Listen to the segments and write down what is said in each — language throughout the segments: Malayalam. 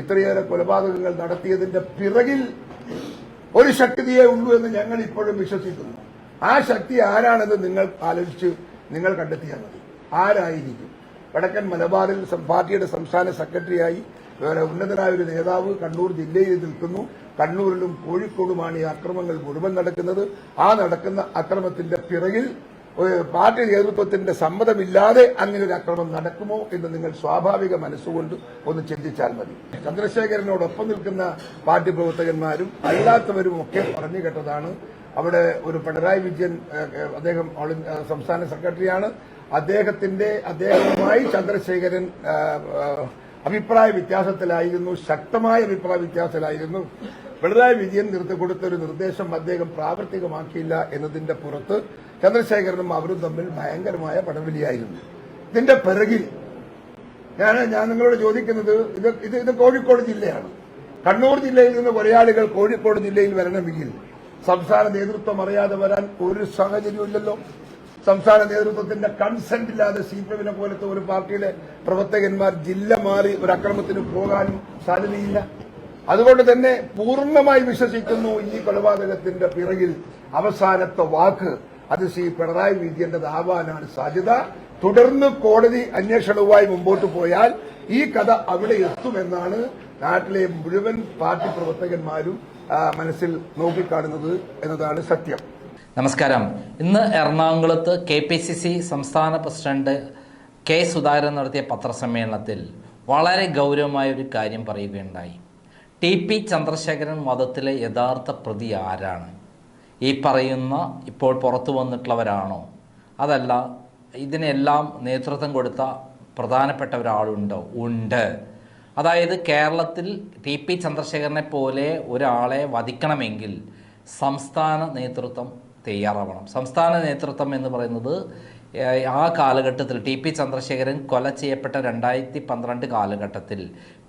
ഇത്രയേറെ കൊലപാതകങ്ങൾ നടത്തിയതിന്റെ പിറകിൽ ഒരു ശക്തിയേ ഉള്ളൂ എന്ന് ഞങ്ങൾ ഇപ്പോഴും വിശ്വസിക്കുന്നു. ആ ശക്തി ആരാണെന്ന് നിങ്ങൾ ആലോചിച്ച് നിങ്ങൾ കണ്ടെത്തിയാൽ മതി. ആരായിരിക്കും? വടക്കൻ മലബാറിൽ പാർട്ടിയുടെ സംസ്ഥാന സെക്രട്ടറിയായി വേറെ ഉന്നതനായ ഒരു നേതാവ് കണ്ണൂർ ജില്ലയിൽ നിൽക്കുന്നു. കണ്ണൂരിലും കോഴിക്കോടുമാണ് ഈ അക്രമങ്ങൾ മുഴുവൻ നടക്കുന്നത്. ആ നടക്കുന്ന അക്രമത്തിന്റെ പിറകിൽ പാർട്ടി നേതൃത്വത്തിന്റെ സമ്മതമില്ലാതെ അങ്ങനെ ഒരു അക്രമം നടക്കുമോ എന്ന് നിങ്ങൾ സ്വാഭാവിക മനസ്സുകൊണ്ട് ഒന്ന് ചിന്തിച്ചാൽ മതി. ചന്ദ്രശേഖരനോടൊപ്പം നിൽക്കുന്ന പാർട്ടി പ്രവർത്തകന്മാരും അല്ലാത്തവരും ഒക്കെ പറഞ്ഞു കേട്ടതാണ്. അവിടെ ഒരു പിണറായി വിജയൻ അദ്ദേഹം സംസ്ഥാന സെക്രട്ടറിയാണ്. അദ്ദേഹത്തിന്റെ അദ്ദേഹവുമായി ചന്ദ്രശേഖരൻ അഭിപ്രായ വ്യത്യാസത്തിലായിരുന്നു ശക്തമായ അഭിപ്രായ വ്യത്യാസത്തിലായിരുന്നു. പിണറായി വിജയൻ നിർത്തി കൊടുത്ത ഒരു നിർദ്ദേശം അദ്ദേഹം പ്രാവർത്തികമാക്കിയില്ല എന്നതിന്റെ പുറത്ത് ചന്ദ്രശേഖരനും അവരും തമ്മിൽ ഭയങ്കരമായ പടവലിയായിരുന്നു. ഇതിന്റെ പിറകിൽ ഞാൻ ഞാൻ നിങ്ങളോട് ചോദിക്കുന്നത് ഇത് ഇത് ഇത് കോഴിക്കോട് ജില്ലയാണ്. കണ്ണൂർ ജില്ലയിൽ നിന്ന് കുറെ ആളുകൾ കോഴിക്കോട് ജില്ലയിൽ വരണമെങ്കിൽ സംസ്ഥാന നേതൃത്വം അറിയാതെ വരാൻ ഒരു സാഹചര്യമില്ലല്ലോ സംസ്ഥാന നേതൃത്വത്തിന്റെ കൺസെന്റ് ഇല്ലാതെ സി പി എമ്മിനെ പോലത്തെ ഒരു പാർട്ടിയിലെ പ്രവർത്തകന്മാർ ജില്ല മാറി ഒരു അക്രമത്തിന് പോകാനും സാധ്യതയില്ല. അതുകൊണ്ട് തന്നെ പൂർണമായി വിശ്വസിക്കുന്നു ഈ കൊലപാതകത്തിന്റെ പിറകിൽ അവസാനത്തെ വാക്ക് അത് ശ്രീ പിണറായി വിജയന്റെ ആവാനാണ് സാധ്യത. തുടർന്ന് കോടതി അന്വേഷണവുമായി മുമ്പോട്ട് പോയാൽ ഈ കഥ അവിടെ എത്തുമെന്നാണ് നാട്ടിലെ മുഴുവൻ പാർട്ടി പ്രവർത്തകന്മാരും മനസ്സിൽ നോക്കിക്കാണുന്നത് എന്നതാണ് സത്യം. നമസ്കാരം. ഇന്ന് എറണാകുളത്ത് കെ പി സി സി സംസ്ഥാന പ്രസിഡന്റ് കെ സുധാകരൻ നടത്തിയ പത്രസമ്മേളനത്തിൽ വളരെ ഗൗരവമായ ഒരു കാര്യം പറയുകയുണ്ടായി. ടി പി ചന്ദ്രശേഖരൻ വധത്തിലെ യഥാർത്ഥ പ്രതി ആരാണ്? ഈ പറയുന്ന ഇപ്പോൾ പുറത്തു വന്നിട്ടുള്ളവരാണോ? അതല്ല ഇതിനെല്ലാം നേതൃത്വം കൊടുത്ത പ്രധാനപ്പെട്ട ഒരാളുണ്ടോ ഉണ്ട്. അതായത് കേരളത്തിൽ ടി പി ചന്ദ്രശേഖരനെ പോലെ ഒരാളെ വധിക്കണമെങ്കിൽ സംസ്ഥാന നേതൃത്വം തയ്യാറാവണം. സംസ്ഥാന നേതൃത്വം എന്ന് പറയുന്നത് ആ കാലഘട്ടത്തിൽ ടി പി ചന്ദ്രശേഖരൻ കൊല ചെയ്യപ്പെട്ട രണ്ടായിരത്തി പന്ത്രണ്ട് കാലഘട്ടത്തിൽ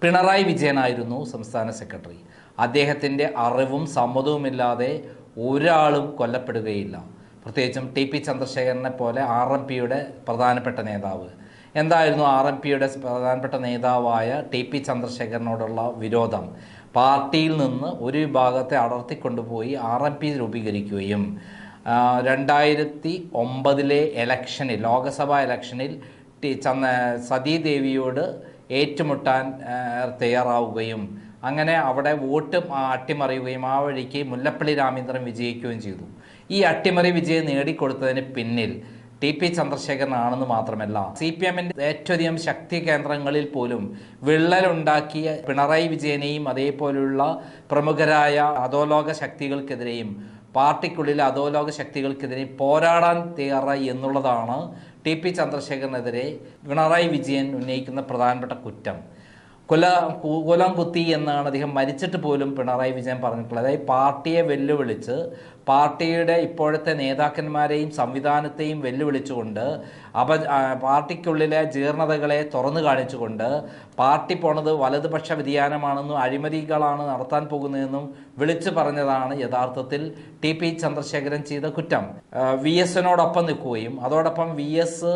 പിണറായി വിജയനായിരുന്നു സംസ്ഥാന സെക്രട്ടറി. അദ്ദേഹത്തിന്റെ അറിവും സമ്മതവുമില്ലാതെ ഒരാളും കൊല്ലപ്പെടുകയില്ല. പ്രത്യേകിച്ചും ടി പി ചന്ദ്രശേഖരനെ പോലെ ആർ എം പിയുടെ പ്രധാനപ്പെട്ട നേതാവ്. എന്തായിരുന്നു ആർ എം പിയുടെ പ്രധാനപ്പെട്ട നേതാവായ ടി പി ചന്ദ്രശേഖരനോടുള്ള വിരോധം? പാർട്ടിയിൽ നിന്ന് ഒരു വിഭാഗത്തെ അടർത്തിക്കൊണ്ടുപോയി ആർ എം പി രൂപീകരിക്കുകയും രണ്ടായിരത്തി ഒമ്പതിലെ ഇലക്ഷനിൽ ലോകസഭാ ഇലക്ഷനിൽ ടി ചന്ദ സതീദേവിയോട് ഏറ്റുമുട്ടാൻ തയ്യാറാവുകയും അങ്ങനെ അവിടെ വോട്ട് അട്ടിമറിയുകയും ആ വഴിക്ക് മുല്ലപ്പള്ളി രാമേന്ദ്രൻ വിജയിക്കുകയും ചെയ്തു. ഈ അട്ടിമറി വിജയം നേടിക്കൊടുത്തതിന് പിന്നിൽ ടി പി ചന്ദ്രശേഖരനാണെന്ന് മാത്രമല്ല സി പി എമ്മിന്റെ ഏറ്റവും ശക്തി കേന്ദ്രങ്ങളിൽ പോലും വിള്ളലുണ്ടാക്കിയ പിണറായി വിജയനെയും അതേപോലുള്ള പ്രമുഖരായ അധോലോക ശക്തികൾക്കെതിരെയും പാർട്ടിക്കുള്ളിലെ അധോലോക ശക്തികൾക്കെതിരെ പോരാടാൻ തയ്യാറായി എന്നുള്ളതാണ് ടി പി ചന്ദ്രശേഖരനെതിരെ പിണറായി വിജയൻ ഉന്നയിക്കുന്ന പ്രധാനപ്പെട്ട കുറ്റം. കൊല കൊലം കുത്തി എന്നാണ് അദ്ദേഹം മരിച്ചിട്ട് പോലും പിണറായി വിജയൻ പറഞ്ഞിട്ടുള്ളത്. അതായത് പാർട്ടിയെ വെല്ലുവിളിച്ച് പാർട്ടിയുടെ ഇപ്പോഴത്തെ നേതാക്കന്മാരെയും സംവിധാനത്തെയും വെല്ലുവിളിച്ചുകൊണ്ട് അപ പാർട്ടിക്കുള്ളിലെ ജീർണതകളെ തുറന്നു കാണിച്ചുകൊണ്ട് പാർട്ടി പോണത് വലതുപക്ഷ വ്യതിയാനമാണെന്നും അഴിമതികളാണ് നടത്താൻ പോകുന്നതെന്നും വിളിച്ചു പറഞ്ഞതാണ് യഥാർത്ഥത്തിൽ ടി പി ചന്ദ്രശേഖരൻ ചെയ്ത കുറ്റം. വി എസിനോടൊപ്പം നിൽക്കുകയും അതോടൊപ്പം വി എസ്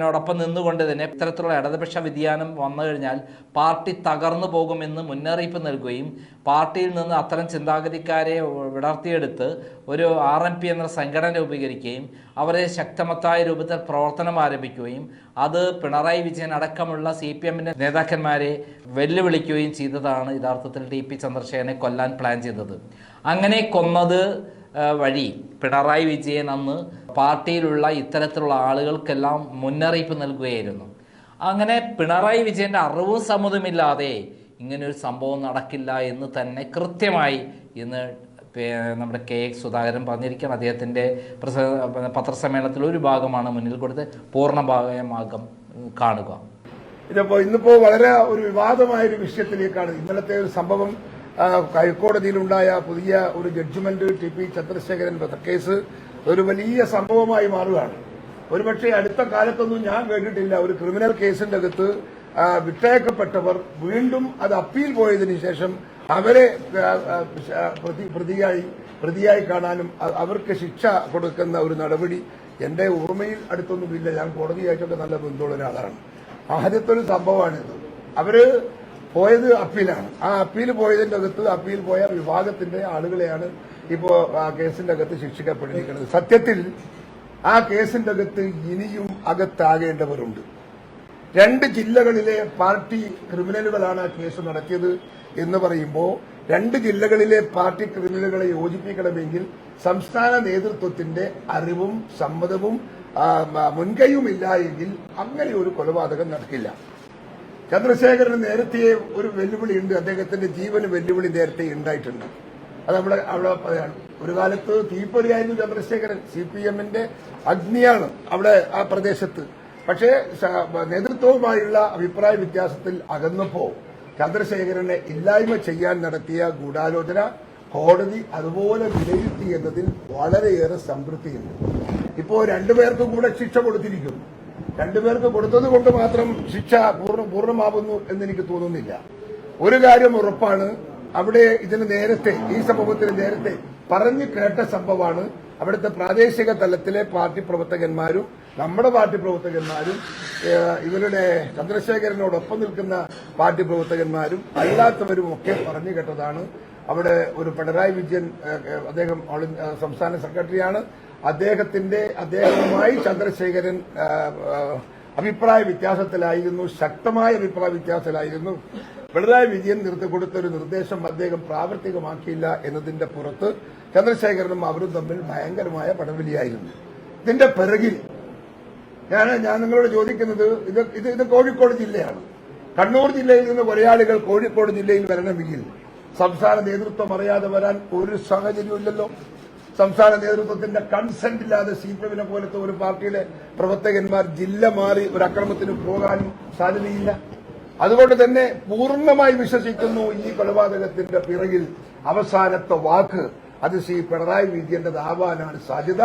നോടൊപ്പം നിന്നുകൊണ്ട് തന്നെ ഇത്തരത്തിലുള്ള ഇടതുപക്ഷ വ്യതിയാനം വന്നു കഴിഞ്ഞാൽ പാർട്ടി തകർന്നു പോകുമെന്ന് മുന്നറിയിപ്പ് നൽകുകയും പാർട്ടിയിൽ നിന്ന് അത്തരം ചിന്താഗതിക്കാരെ വിടർത്തിയെടുത്ത് ഒരു ആർ എം പി എന്ന സംഘടന രൂപീകരിക്കുകയും അവരെ ശക്തമത്തായ രൂപത്തിൽ പ്രവർത്തനം ആരംഭിക്കുകയും അത് പിണറായി വിജയൻ അടക്കമുള്ള സി പി എമ്മിന്റെ നേതാക്കന്മാരെ വെല്ലുവിളിക്കുകയും ചെയ്തതാണ് യഥാർത്ഥത്തിൽ ടി പി ചന്ദ്രശേഖരനെ കൊല്ലാൻ പ്ലാൻ ചെയ്തത്. അങ്ങനെ കൊന്നത് വഴി. പിണറായി വിജയൻ അന്ന് പാർട്ടിയിലുള്ള ഇത്തരത്തിലുള്ള ആളുകൾക്കെല്ലാം മുന്നറിയിപ്പ് നൽകുകയായിരുന്നു. അങ്ങനെ പിണറായി വിജയന്റെ അറിവും സമ്മതമില്ലാതെ ഇങ്ങനൊരു സംഭവം നടക്കില്ല എന്ന് തന്നെ കൃത്യമായി ഇന്ന് നമ്മുടെ കെ എക്സ് സുധാകരൻ പറഞ്ഞിരിക്കുകയാണ്. അദ്ദേഹത്തിന്റെ പ്രസ- പത്രസമ്മേളനത്തിൽ ഒരു ഭാഗമാണ് മുന്നിൽ കൊടുത്ത് പൂർണ ഭാഗമാകം കാണുക. ഇതിപ്പോൾ ഇന്നിപ്പോൾ വളരെ ഒരു വിവാദമായ ഒരു വിഷയത്തിലേക്കാണ് ഇന്നലത്തെ ഒരു സംഭവം ഹൈക്കോടതിയിലുണ്ടായ പുതിയ ഒരു ജഡ്ജ്മെന്റ് ടി പി ചന്ദ്രശേഖരൻ വധക്കേസ് ഒരു വലിയ സംഭവമായി മാറുകയാണ്. ഒരുപക്ഷെ അടുത്ത കാലത്തൊന്നും ഞാൻ കേട്ടിട്ടില്ല. ഒരു ക്രിമിനൽ കേസിന്റെ അകത്ത് വിട്ടയക്കപ്പെട്ടവർ വീണ്ടും അത് അപ്പീൽ പോയതിനു ശേഷം അവരെ പ്രതിയായി പ്രതിയായി കാണാനും അവർക്ക് ശിക്ഷ കൊടുക്കുന്ന ഒരു നടപടി എന്റെ ഓർമ്മയിൽ അടുത്തൊന്നുമില്ല. ഞാൻ കോടതിയായിട്ടൊക്കെ നല്ല ബന്ധമുള്ള ഒരാളാണ്. ആദ്യത്തെ ഒരു സംഭവമാണിത്. അവർ പോയത് അപ്പീലാണ്. ആ അപ്പീൽ പോയതിന്റെ അകത്ത് അപ്പീൽ പോയ വിഭാഗത്തിന്റെ ആളുകളെയാണ് ഇപ്പോ ആ കേസിന്റെ അകത്ത് ശിക്ഷിക്കപ്പെട്ടിരിക്കുന്നത്. സത്യത്തിൽ ആ കേസിന്റെ അകത്ത് ഇനിയും അകത്താകേണ്ടവരുണ്ട്. രണ്ട് ജില്ലകളിലെ പാർട്ടി ക്രിമിനലുകളാണ് ആ കേസ് നടത്തിയത് എന്ന് പറയുമ്പോൾ രണ്ട് ജില്ലകളിലെ പാർട്ടി ക്രിമിനലുകളെ യോജിപ്പിക്കണമെങ്കിൽ സംസ്ഥാന നേതൃത്വത്തിന്റെ അറിവും സമ്മതവും മുൻകൈയുമില്ല എങ്കിൽ അങ്ങനെ ഒരു കൊലപാതകം നടക്കില്ല. ചന്ദ്രശേഖരന് നേരത്തെ ഒരു വെല്ലുവിളി ഉണ്ട്. അദ്ദേഹത്തിന്റെ ജീവന് വെല്ലുവിളി നേരത്തെ ഉണ്ടായിട്ടുണ്ട്. അത് നമ്മളെ അവിടെ ഒരു കാലത്ത് തീപ്പൊരിയായിരുന്നു ചന്ദ്രശേഖരൻ. സി പി എമ്മിന്റെ അഗ്നിയാണ് അവിടെ ആ പ്രദേശത്ത്. പക്ഷേ നേതൃത്വവുമായുള്ള അഭിപ്രായ വ്യത്യാസത്തിൽ അകന്നപ്പോ ചന്ദ്രശേഖരനെ ഇല്ലായ്മ ചെയ്യാൻ നടത്തിയ ഗൂഢാലോചന കോടതി അതുപോലെ വിലയിരുത്തി എന്നതിൽ വളരെയേറെ സംതൃപ്തിയുണ്ട്. ഇപ്പോ രണ്ടുപേർക്കും കൂടെ ശിക്ഷ കൊടുത്തിരിക്കുന്നു. രണ്ടുപേർക്ക് കൊടുത്തത് കൊണ്ട് മാത്രം ശിക്ഷ പൂർണ പൂർണമാവുന്നു എന്ന് എനിക്ക് തോന്നുന്നില്ല. ഒരു കാര്യം ഉറപ്പാണ്. അവിടെ ഇതിന് നേരത്തെ ഈ സംഭവത്തിന് നേരത്തെ പറഞ്ഞു കേട്ട സംഭവമാണ്. അവിടുത്തെ പ്രാദേശിക തലത്തിലെ പാർട്ടി പ്രവർത്തകന്മാരും നമ്മുടെ പാർട്ടി പ്രവർത്തകന്മാരും ഇവരുടെ ചന്ദ്രശേഖരനോടൊപ്പം നിൽക്കുന്ന പാർട്ടി പ്രവർത്തകന്മാരും അല്ലാത്തവരും ഒക്കെ പറഞ്ഞു കേട്ടതാണ്. അവിടെ ഒരു പിണറായി വിജയൻ അദ്ദേഹം സംസ്ഥാന സെക്രട്ടറിയാണ്. അദ്ദേഹത്തിന്റെ അദ്ദേഹവുമായി ചന്ദ്രശേഖരൻ അഭിപ്രായ വ്യത്യാസത്തിലായിരുന്നു ശക്തമായ അഭിപ്രായ വ്യത്യാസത്തിലായിരുന്നു. പിണറായി വിജയൻ നിർത്തി കൊടുത്ത ഒരു നിർദ്ദേശം അദ്ദേഹം പ്രാവർത്തികമാക്കിയില്ല എന്നതിന്റെ പുറത്ത് ചന്ദ്രശേഖരനും അവരും തമ്മിൽ ഭയങ്കരമായ പടവലിയായിരുന്നു. ഇതിന്റെ പിറകിൽ ഞാൻ ഞാൻ നിങ്ങളോട് ചോദിക്കുന്നത് ഇത് ഇത് ഇത് കോഴിക്കോട് ജില്ലയാണ്. കണ്ണൂർ ജില്ലയിൽ നിന്ന് കൊലയാളികൾ കോഴിക്കോട് ജില്ലയിൽ വരണമെങ്കിൽ സംസ്ഥാന നേതൃത്വം അറിയാതെ വരാൻ ഒരു സാഹചര്യമില്ലല്ലോ സംസ്ഥാന നേതൃത്വത്തിന്റെ കൺസെന്റ് ഇല്ലാതെ സി പി എമ്മിനെ പോലത്തെ ഒരു പാർട്ടിയിലെ പ്രവർത്തകന്മാർ ജില്ല മാറി ഒരു അക്രമത്തിന് പോകാനും സാധ്യതയില്ല. അതുകൊണ്ട് തന്നെ പൂർണമായി വിശ്വസിക്കുന്നു ഈ കൊലപാതകത്തിന്റെ പിറകിൽ അവസാനത്തെ വാക്ക്. അത് ശ്രീ പിണറായി വിജയന്റേതാവാനാണ് സാധ്യത.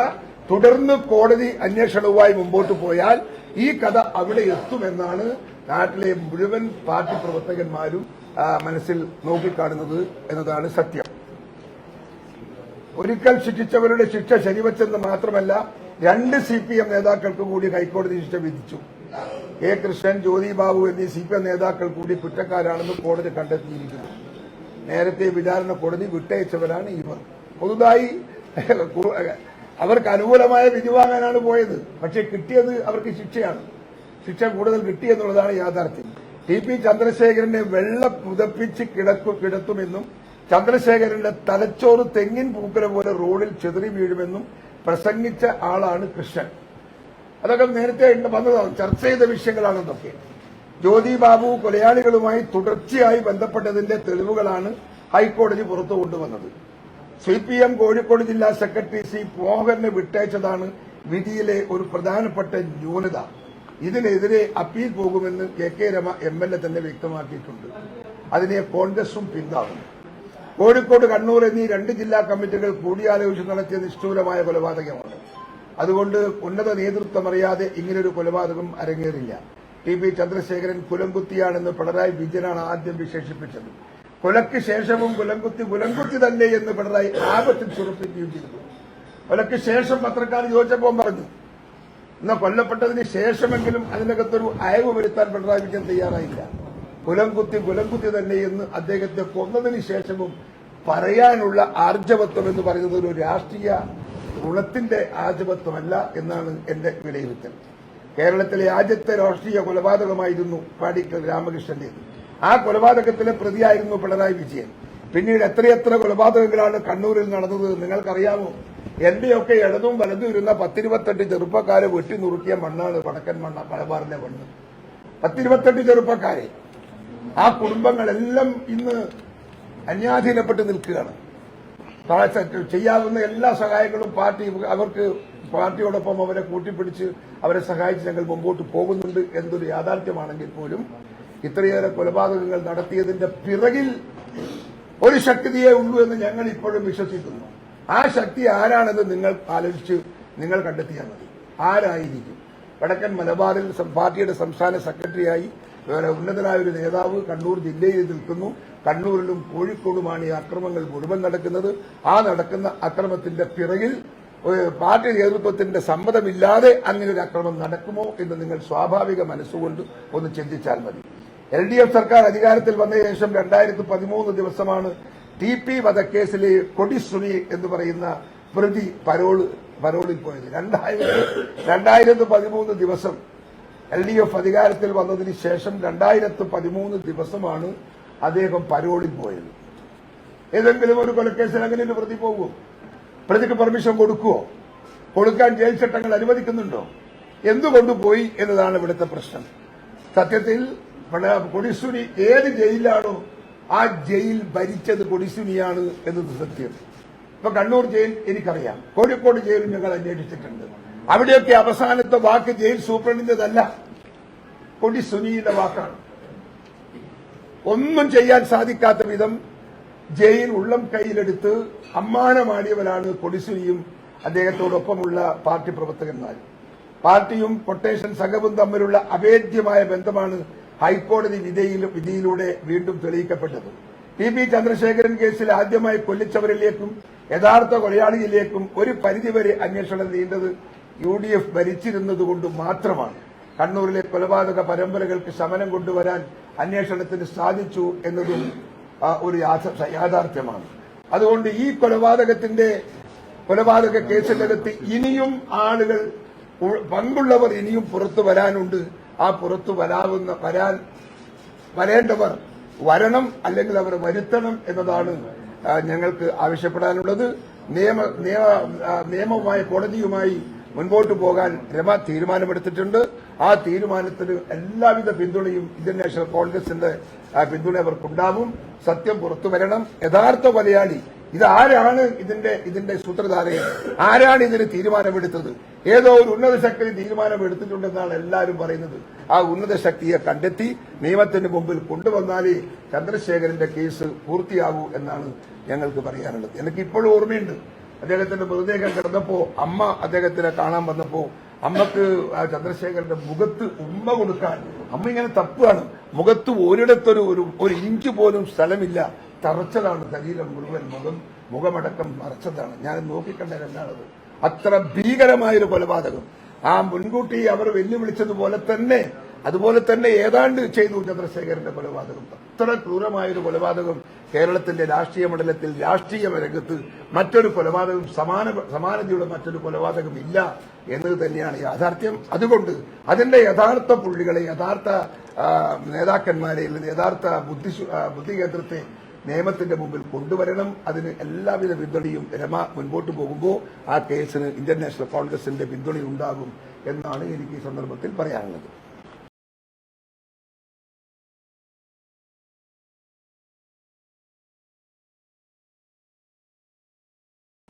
തുടർന്ന് കോടതി അന്വേഷണവുമായി മുമ്പോട്ട് പോയാൽ ഈ കഥ അവിടെ എത്തുമെന്നാണ് നാട്ടിലെ മുഴുവൻ പാർട്ടി പ്രവർത്തകന്മാരും മനസ്സിൽ നോക്കിക്കാണുന്നത് എന്നതാണ് സത്യം. ഒരിക്കൽ ശിക്ഷിച്ചവരുടെ ശിക്ഷ ശരിവച്ചെന്ന് മാത്രമല്ല രണ്ട് സി പി എം നേതാക്കൾക്ക് കൂടി ഹൈക്കോടതി ശിക്ഷ വിധിച്ചു. കെ കൃഷ്ണൻ ജ്യോതി ബാബു എന്നീ സി പി എം നേതാക്കൾ കൂടി കുറ്റക്കാരാണെന്ന് കോടതി കണ്ടെത്തിയിരിക്കുന്നു. നേരത്തെ വിചാരണ കോടതി വിട്ടയച്ചവരാണ് ഇവർ. പുതുതായി അവർക്ക് അനുകൂലമായ വിധി വാങ്ങാനാണ് പോയത്. പക്ഷെ കിട്ടിയത് അവർക്ക് ശിക്ഷയാണ്. ശിക്ഷ കൂടുതൽ കിട്ടിയെന്നുള്ളതാണ് യാഥാർത്ഥ്യം. ടി പി ചന്ദ്രശേഖരനെ വെള്ള പുതപ്പിച്ച് കിടക്കു കിടത്തുമെന്നും ചന്ദ്രശേഖരന്റെ തലച്ചോറ് തെങ്ങിൻ പൂക്കര പോലെ റോഡിൽ ചെതറി വീഴുമെന്നും പ്രസംഗിച്ച ആളാണ് കൃഷ്ണൻ. അതൊക്കെ നേരത്തെ വന്നതാണ് ചർച്ച ചെയ്ത വിഷയങ്ങളാണെന്നൊക്കെ. ജ്യോതി ബാബു കൊലയാളികളുമായി തുടർച്ചയായി ബന്ധപ്പെട്ടതിന്റെ തെളിവുകളാണ് ഹൈക്കോടതി പുറത്തു കൊണ്ടുവന്നത്. സി പി എം കോഴിക്കോട് ജില്ലാ സെക്രട്ടറി സി മോഹനെ വിട്ടയച്ചതാണ് വിധിയിലെ ഒരു പ്രധാനപ്പെട്ട ന്യൂനത. ഇതിനെതിരെ അപ്പീൽ പോകുമെന്ന് K K Rema M L A തന്നെ വ്യക്തമാക്കിയിട്ടുണ്ട്. അതിനെ കോൺഗ്രസും പിന്താങ്ങും കോഴിക്കോട് കണ്ണൂർ എന്നീ രണ്ട് ജില്ലാ കമ്മിറ്റികൾ കൂടിയാലോചിച്ച് നടത്തിയ നിഷ്ഠൂരമായ കൊലപാതകമാണ്. അതുകൊണ്ട് ഉന്നത നേതൃത്വം അറിയാതെ ഇങ്ങനൊരു കൊലപാതകം അരങ്ങേറില്ല. ടി പി ചന്ദ്രശേഖരൻ കുലംകുത്തിയാണെന്ന് പിണറായി വിജയനാണ് ആദ്യം വിശേഷിപ്പിച്ചത്. കൊലയ്ക്ക് ശേഷവും കുലംകുത്തി കുലംകുത്തി തന്നെ എന്ന് പിണറായി ആപത്തിൽ ചുറപ്പിക്കുകയും ചെയ്തു. കൊലയ്ക്ക് ശേഷം പത്രക്കാർ ചോദിച്ചപ്പോൾ പറഞ്ഞു എന്നാൽ കൊല്ലപ്പെട്ടതിന് ശേഷമെങ്കിലും അതിനകത്തൊരു അയവ് വരുത്താൻ പിണറായി വിജയൻ തയ്യാറായില്ല. കുലംകുത്തി കുലംകുത്തി തന്നെ എന്ന് അദ്ദേഹത്തെ കൊന്നതിന് ശേഷവും പറയാനുള്ള ആർജവത്വം എന്ന് പറയുന്നത് ഒരു രാഷ്ട്രീയ ഗുണത്തിന്റെ ആർജവത്വമല്ല എന്നാണ് എന്റെ വിലയിരുത്തൽ. കേരളത്തിലെ ആദ്യത്തെ രാഷ്ട്രീയ കൊലപാതകമായിരുന്നു പാടിക്കൽ രാമകൃഷ്ണന്റേത് ആ കൊലപാതകത്തിലെ പ്രതിയായിരുന്നു പിണറായി വിജയൻ. പിന്നീട് എത്രയെത്ര കൊലപാതകങ്ങളാണ് കണ്ണൂരിൽ നടന്നത് നിങ്ങൾക്കറിയാമോ? എന്റെയൊക്കെ ഇടതും വലതും ഇരുന്ന പത്തിരുപത്തെട്ട് ചെറുപ്പക്കാരെ വെട്ടി നുറുക്കിയ മണ്ണാണ് വടക്കൻ മണ്ണ മലബാറിലെ മണ്ണ്. പത്തിരുപത്തെട്ട് ചെറുപ്പക്കാരെ ആ കുടുംബങ്ങളെല്ലാം ഇന്ന് അന്യാധീനപ്പെട്ട് നിൽക്കുകയാണ്. ചെയ്യാവുന്ന എല്ലാ സഹായങ്ങളും പാർട്ടി അവർക്ക് പാർട്ടിയോടൊപ്പം അവരെ കൂട്ടിപ്പിടിച്ച് അവരെ സഹായിച്ച് ഞങ്ങൾ മുമ്പോട്ട് പോകുന്നുണ്ട് എന്നൊരു യാഥാർത്ഥ്യമാണെങ്കിൽ പോലും ഇത്രയേറെ കൊലപാതകങ്ങൾ നടത്തിയതിന്റെ പിറകിൽ ഒരു ശക്തിയേ ഉള്ളൂ എന്ന് ഞങ്ങൾ ഇപ്പോഴും വിശ്വസിക്കുന്നു. ആ ശക്തി ആരാണെന്ന് നിങ്ങൾ ആലോചിച്ച് നിങ്ങൾ കണ്ടെത്തിയാൽ മതി. ആരായിരിക്കും? വടക്കൻ മലബാറിൽ പാർട്ടിയുടെ സംസ്ഥാന സെക്രട്ടറിയായി വേറെ ഉന്നതനായ ഒരു നേതാവ് കണ്ണൂർ ജില്ലയിൽ നിൽക്കുന്നു. കണ്ണൂരിലും കോഴിക്കോടുമാണ് ഈ അക്രമങ്ങൾ മുഴുവൻ നടക്കുന്നത്. ആ നടക്കുന്ന അക്രമത്തിന്റെ പിറകിൽ പാർട്ടി നേതൃത്വത്തിന്റെ സമ്മതമില്ലാതെ അങ്ങനെ ഒരു അക്രമം നടക്കുമോ എന്ന് നിങ്ങൾ സ്വാഭാവിക മനസ്സുകൊണ്ട് ഒന്ന് ചിന്തിച്ചാൽ മതി. എൽ ഡി എഫ് സർക്കാർ അധികാരത്തിൽ വന്ന ശേഷം രണ്ടായിരത്തി പതിമൂന്ന് ദിവസമാണ് ടി പി വധക്കേസിലെ കൊടിസുനി എന്ന് പറയുന്ന പ്രതി പരോൾ പരോളിൽ പോയത്. രണ്ടായിരത്തി രണ്ടായിരത്തി പതിമൂന്ന് ദിവസം എൽ ഡി എഫ് അധികാരത്തിൽ വന്നതിന് ശേഷം രണ്ടായിരത്തി പതിമൂന്ന് ദിവസമാണ് അദ്ദേഹം പരോളിൽ പോയത്. ഏതെങ്കിലും ഒരു കൊലക്കേസിൽ അങ്ങനെ ഒരു പ്രതി പോകുമോ പ്രതിക്ക് പെർമിഷൻ കൊടുക്കുവോ? കൊടുക്കാൻ ജയിൽ ചട്ടങ്ങൾ അനുവദിക്കുന്നുണ്ടോ? എന്തുകൊണ്ട് പോയി എന്നതാണ് ഇവിടുത്തെ പ്രശ്നം. സത്യത്തിൽ കൊടിസുനി ഏത് ജയിലിലാണോ ആ ജയിൽ ഭരിച്ചത് കൊടിസുനിയാണ് എന്നത് സത്യം. ഇപ്പൊ കണ്ണൂർ ജയിൽ എനിക്കറിയാം. കോഴിക്കോട് ജയിലും ഞങ്ങൾ അന്വേഷിച്ചിട്ടുണ്ട്. അവിടെയൊക്കെ അവസാനത്തെ വാക്ക് ജയിൽ സൂപ്രണ്ടിന്റേതല്ല കൊടിസുനിയുടെ വാക്കാണ്. ഒന്നും ചെയ്യാൻ സാധിക്കാത്ത വിധം ജയിൽ ഉള്ളം കയ്യിലെടുത്ത് അമ്മാനമാടിയവരാണ് കൊടിസുനിയും അദ്ദേഹത്തോടൊപ്പമുള്ള പാർട്ടി പ്രവർത്തകന്മാർ പാർട്ടിയും കൊട്ടേഷൻ സംഘവും തമ്മിലുള്ള അവേദ്യമായ ബന്ധമാണ് ഹൈക്കോടതി വിധയിൽ വിധിയിലൂടെ വീണ്ടും തെളിയിക്കപ്പെട്ടത്. ടി പി ചന്ദ്രശേഖരൻ കേസിൽ ആദ്യമായി കൊല്ലിച്ചവരിലേക്കും യഥാർത്ഥ കൊലയാളിയിലേക്കും ഒരു പരിധിവരെ അന്വേഷണം നീണ്ടത് യു ഡി എഫ് ഭരിച്ചിരുന്നതുകൊണ്ട് മാത്രമാണ്. കണ്ണൂരിലെ കൊലപാതക പരമ്പരകൾക്ക് ശമനം കൊണ്ടുവരാൻ അന്വേഷണത്തിന് സാധിച്ചു എന്നതും ഒരു യാഥാർത്ഥ്യമാണ്. അതുകൊണ്ട് ഈ കൊലപാതകത്തിന്റെ കൊലപാതക കേസിനകത്ത് ഇനിയും ആളുകൾ പങ്കുള്ളവർ ഇനിയും പുറത്തു വരാനുണ്ട്. ആ പുറത്തു വരാവുന്ന വരാൻ വരേണ്ടവർ വരണം അല്ലെങ്കിൽ അവർ വരുത്തണം എന്നതാണ് ഞങ്ങൾക്ക് ആവശ്യപ്പെടാനുള്ളത്. നിയമ നിയമ ആ, കോടതിയുമായി മുൻപോട്ട് പോകാൻ രമ തീരുമാനമെടുത്തിട്ടുണ്ട്. ആ തീരുമാനത്തിന് എല്ലാവിധ പിന്തുണയും ഇന്ത്യൻ നാഷണൽ കോൺഗ്രസിന്റെ പിന്തുണ അവർക്കുണ്ടാവും. സത്യം പുറത്തു വരണം. യഥാർത്ഥ മലയാളി ഇത് ആരാണ് ഇതിന്റെ ഇതിന്റെ സൂത്രധാരയെ ആരാണ് ഇതിന് തീരുമാനമെടുത്തത്? ഏതോ ഒരു ഉന്നത ശക്തി തീരുമാനമെടുത്തിട്ടുണ്ടെന്നാണ് എല്ലാവരും പറയുന്നത്. ആ ഉന്നത ശക്തിയെ കണ്ടെത്തി നിയമത്തിന് മുമ്പിൽ കൊണ്ടുവന്നാലേ ചന്ദ്രശേഖരന്റെ കേസ് പൂർത്തിയാകൂ എന്നാണ് ഞങ്ങൾക്ക് പറയാനുള്ളത്. എനിക്ക് ഇപ്പോഴും ഓർമ്മയുണ്ട്. അദ്ദേഹത്തിന്റെ മൃതദേഹം കിടന്നപ്പോ അമ്മ അദ്ദേഹത്തിനെ കാണാൻ വന്നപ്പോ അമ്മയ്ക്ക് ആ ചന്ദ്രശേഖരന്റെ മുഖത്ത് ഉമ്മ കൊടുക്കാൻ അമ്മ ഇങ്ങനെ തപ്പുകയാണ്. മുഖത്ത് ഒരിടത്തൊരു ഒരു ഒരു ഇഞ്ച് പോലും സ്ഥലമില്ല. തറച്ചതാണ് ശരീരം മുഴുവൻ മുഖം മുഖമടക്കം മറച്ചതാണ്. ഞാൻ നോക്കിക്കണ്ട രണ്ടാണത് അത്ര ഭീകരമായൊരു കൊലപാതകം. ആ മുൻകൂട്ടി അവർ വെല്ലുവിളിച്ചതുപോലെ തന്നെ അതുപോലെ തന്നെ ഏതാണ്ട് ചെയ്തു ചന്ദ്രശേഖരന്റെ കൊലപാതകം. അത്ര ക്രൂരമായൊരു കൊലപാതകം കേരളത്തിന്റെ രാഷ്ട്രീയ മണ്ഡലത്തിൽ രാഷ്ട്രീയ രംഗത്ത് മറ്റൊരു കൊലപാതകം സമാന സമാനതയുടെ മറ്റൊരു കൊലപാതകം ഇല്ല എന്നത് തന്നെയാണ് യാഥാർത്ഥ്യം. അതുകൊണ്ട് അതിന്റെ യഥാർത്ഥ പുള്ളികളെ യഥാർത്ഥ നേതാക്കന്മാരെ അല്ലെങ്കിൽ യഥാർത്ഥ ബുദ്ധി ബുദ്ധി കേന്ദ്രത്തെ നിയമത്തിന്റെ മുമ്പിൽ കൊണ്ടുവരണം. അതിന് എല്ലാവിധ പിന്തുണയും രമ മുൻപോട്ട് പോകുമ്പോൾ ആ കേസിന് ഇന്ത്യൻ നാഷണൽ കോൺഗ്രസിന്റെ പിന്തുണയുണ്ടാകും എന്നാണ് എനിക്ക് ഈ സന്ദർഭത്തിൽ പറയാനുള്ളത്.